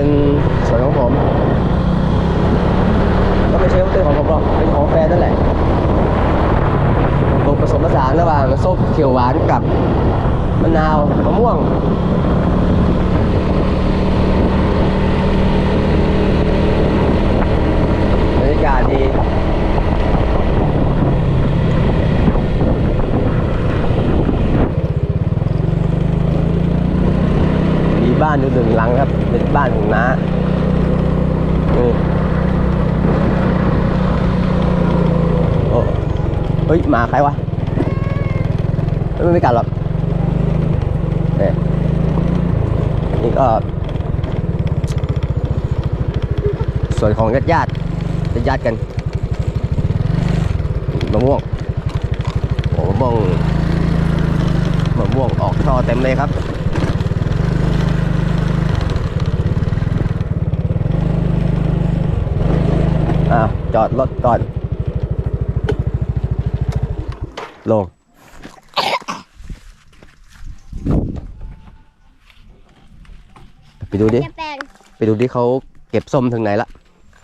เป็นสวนของผม ก็ไม่ใช่ว่าเป็นของผมหรอก เป็นของแฟนนั่นแหละผมผสมผสานระหว่างส้มเขียวหวานกับมะนาวมะม่วงบรรยากาศดี มีบ้านอยู่หนึ่งหลังครั บ้านของน้านี่โอ้เฮ้ยหมาใครวะเฮ้ยมันไม่กัดหรอกเนี่ยนี่ก็ส่วนของญาติญาติญาติญาติกันมะม่วงโอ้มะม่วงมะม่วงออกช่อเต็มเลยครับ อ่า จอดรถก่อน ลง ไปดูดิ จะแปลงไปดูดิเขาเก็บส้มถึงไหนละ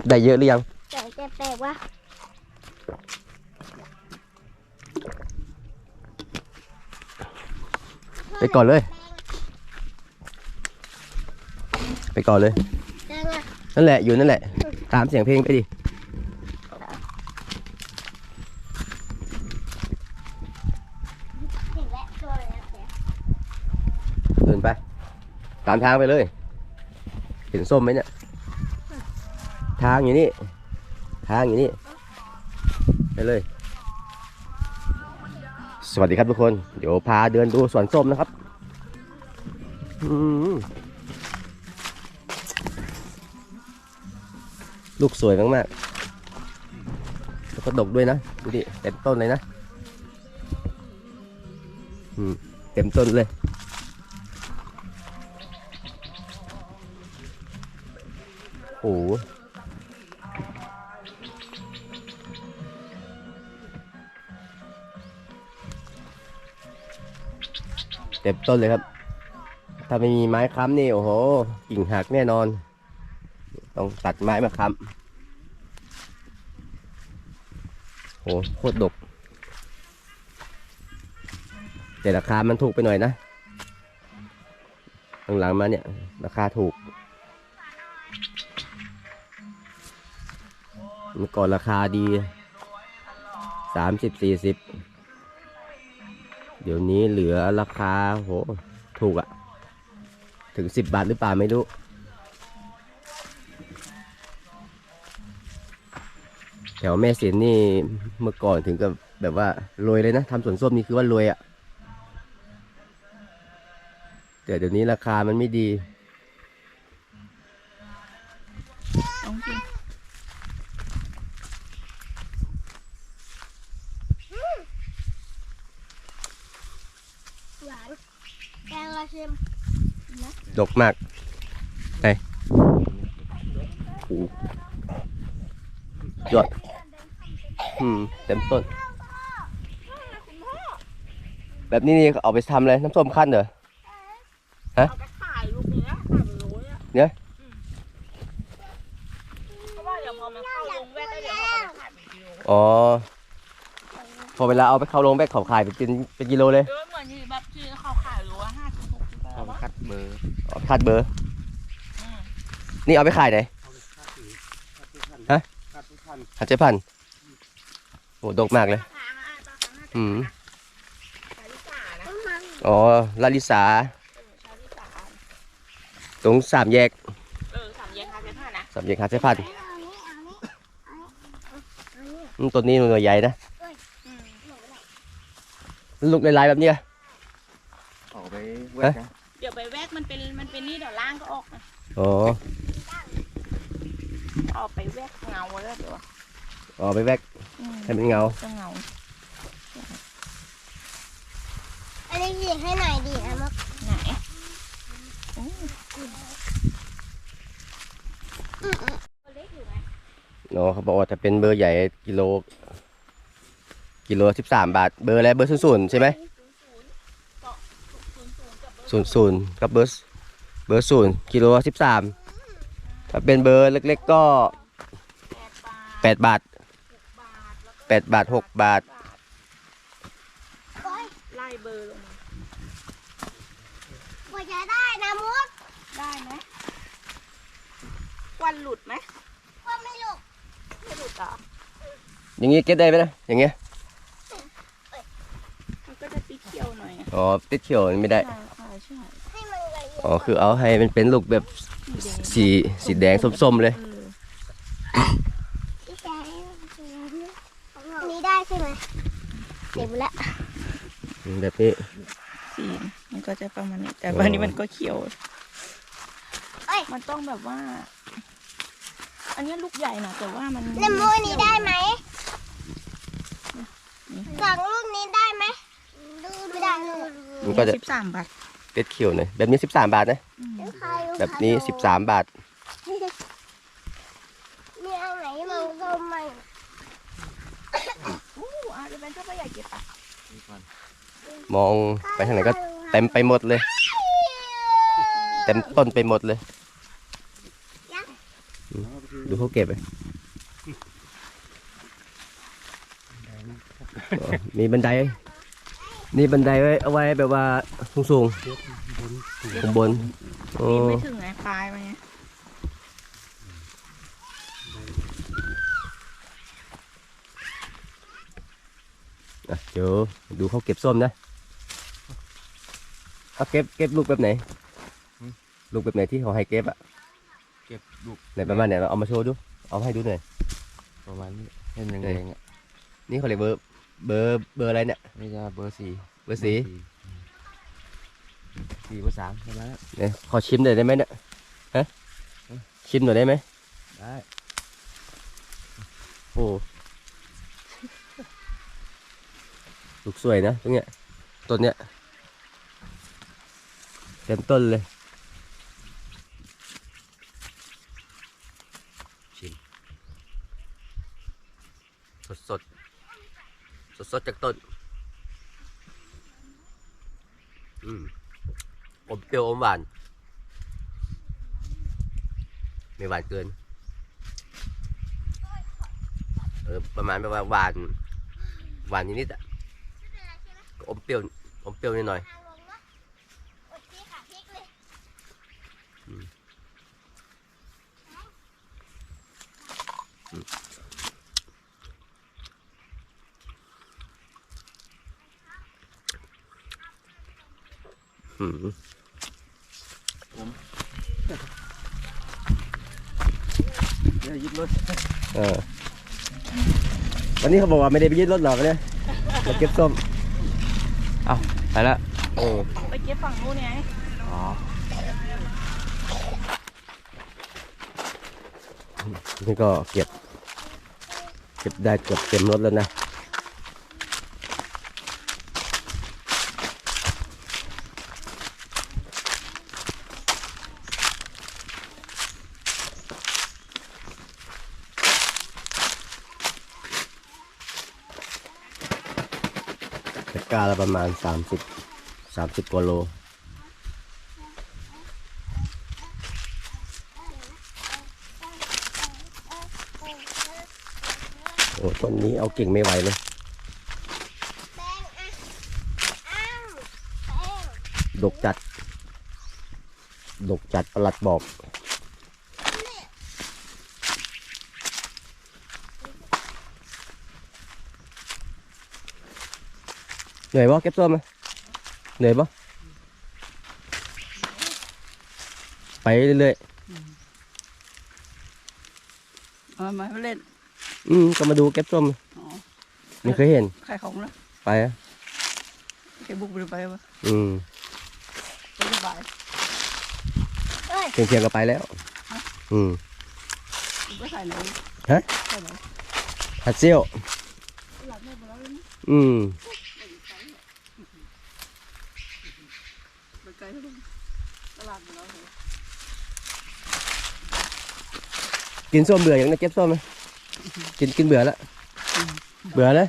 ได้เยอะหรือยัง แต่จะแปลงว่าไปก่อนเลย ไปก่อนเลย แปลงอะนั่นแหละอยู่นั่นแหละ ตามเสียงเพลงไปดิ ถึงแล้วตัวเลยนะเสีย เดินไป ตามทางไปเลย เห็นส้มไหมเนี่ย ทางอยู่นี่ทางอยู่นี่ไปเลย สวัสดีครับทุกคน เดี๋ยวพาเดินดูสวนส้มนะครับลูกสวยมากๆ แล้วก็ดกด้วยนะ ดูดิ เต็มต้นเลยนะ เต็มต้นเลย โอ้เต็มต้นเลยครับ ถ้าไม่มีไม้ค้ำนี่ โอ้โห กิ่งหักแน่นอน ต้องตัดไม้มาค้ำโหโคตรดก แต่ราคามันถูกไปหน่อยนะ หลังๆมาเนี่ย ราคาถูก เมื่อก่อนราคาดีสามสิบสี่สิบเดี๋ยวนี้เหลือราคาโหถูกอะถึงสิบบาทหรือเปล่าไม่รู้แถวแม่เสียนนี่เมื่อก่อนถึงกับแบบว่ารวยเลยนะทำสวนส้มนี่คือว่ารวยอะแต่เดี๋ยวนี้ราคามันไม่ดี หวานแปลงกระเทียม ดกมากไหนโอ้โหยอดอืมเต็มต้น แบบนี้นี่เอาไปทำอะไรน้ำส้มขั้นเหรอเอาไปขายลูกเนี้ยขายเป็นโลอะเนี่ยอืมเพราะว่าเดี๋ยวพอมันเข้าลงแวกแล้วเดี๋ยวเขาก็ไปขายเป็นกิโลอ๋อ พอเวลาเอาไปเข้าโรงแบกเขาขายเป็นเป็นกิโลเลยเออเหมือนที่แบบที่เขาขายโลละห้าสิบหกสิบบาทเอาวะคัดเบอร์ อ๋อคัดเบอร์อืมนี่เอาไปขายไหนฮะคัดทุกพันหัดเจ็ดพันโอ้ดกมากเลยราคาอะราคาห้าสิบอืมชาลิสานะต้นมันอ๋อลาลิสาเออชาลิสา ตรงสามแยกเออสามแยกห้าสิบห้านะสามแยกหัดเจ็ดพันเอานี้เอานี้เอานี้อืมต้นนี้มันใหญ่นะอืมลูกลายๆแบบเนี้ยออกไปเวทนะ ก็ออกนะอ๋อเอาไปแวกเงาแล้วเดี๋ยวอ๋อไปแวกอืมให้เป็นเงาจะเงาอันนี้ดีให้หน่อยดีนะมะไหนอ๋อเขาบอกว่าจะเป็นเบอร์ใหญ่กิโล กิโลสิบสามบาท เบอร์อะไรเบอร์ศูนย์ศูนย์ใช่ไหมศูนย์ศูนย์กับเบอร์ เบอร์ศูนย์กิโลสิบสามถ้าเป็นเบอร์เล็กๆก็แปดบาทแปดบาทบาทแล้วก็แปดบาทหกบาทโอ้ยไล่เบอร์ลงมากว่าจะได้นะมุดได้ไหมควันหลุดไหมว่าไม่ลูกไม่หลุดอะอย่างงี้เก็ตได้ไหมนะอย่างเงี้ยมันก็จะติดเขียวหน่อยอะอ๋อติดเขียวไม่ได้ ใช่ใช่ อียดอ๋อคือเอาให้มันเป็นลูกแบบสีแดงสีสีแดงส้มๆเลยเออพี่แกอันนี้ได้ใช่ไหมเก็บแล้วแบบนี้สีมันก็จะประมาณนี้ แต่วันนี้มันก็เขียวเอ้ยมันต้องแบบว่า อันนี้ลูกใหญ่นะแต่ว่ามันน้ำมูอันนี้ได้ไหมสองลูกนี้ได้ไหมไม่ได้เลยมันก็จะสิบสามบาท ติดเขียวหน่อยแบบนี้สิบสามบาทนะอืมแบบนี้สิบสามบาทมีอันไหนมันก็ไม่อู้อาจจะเป็นเจ้าพ่อใหญ่เก็บปะนี่ก่อนมองไปทางไหนก็เต็มไปหมดเลย เต็มต้นไปหมดเลยอืมดูเขาเก็บไปอ๋อมีบันได นี่บันไดไว้เอาไว้แบบว่าสูงๆข้างบนโอ้ปีนไม่ถึงไงปลายมันไงอะเดี๋ยวดูเขาเก็บส้มนะเขาเก็บเก็บลูกแบบไหน ลูกแบบไหนที่เขาให้เก็บอะเก็บลูกไหนประมาณไหนเราเอามาโชว์ดู เอาให้ดูหน่อยประมาณนี้เห็นแดงๆอะนี่เขาเรียกเบอร์ เบอร์เบอร์อะไรเนี่ยนี่จะเบอร์สี่เบอร์สีสี่เบอร์สามประมาณนั้นเนี่ยขอชิมหน่อยได้ไหมเนี่ยฮะชิมหน่อยได้ไหมได้โอ้ลูกสวยนะตรงเนี้ยต้นเนี้ยเต็มต้นเลย ชิม สดสด สดๆจากต้น อืมอมเปรี้ยวอมหวาน ไม่หวานเกิน เออประมาณแบบว่าหวาน หวานนิดๆอะอมเปรี้ยวอมเปรี้ยวนิดหน่อยางลงนะกดที่ขาพลิกเลย อืม เดี๋ยวยึดรถเออวันนี้เขาบอกว่าไม่ได้ไปยึดรถหรอกเนี่ยมาเก็บส้ม เอาไปละโอ้ไปเก็บฝั่งนู้นไงอ๋อนี่ก็เก็บ เก็บได้เกือบเต็มรถแล้วนะ ตะกร้าละประมาณ 30 30กว่าโลโอ้ต้นนี้เอาเก่งไม่ไหวเลยแป้งอะอ้าวแป้งดกจัด ดกจัดประหลัดบอก เหนื่อยบ่เก็บส้มไหมเหนื่อยบ่ไปเรื่อยเออมาเล่นๆอืมก็มาดูเก็บส้มอ๋อไม่เคยเห็นใครของนะไปอะแกบุกไปไปวะอืมไปสบายเพียงเพียงๆก็ไปแล้ว อืมไปใส่ไหนฮะใส่ไหนฮัดเซียวหลับไม่หมดแล้วนี่อืม ไปไกลแล้วตลาดหมดแล้วเหรอ กินส้มเบื่ออย่างนี้เก็บส้มไหมกินกินเบื่อแล้วเบื่อเลย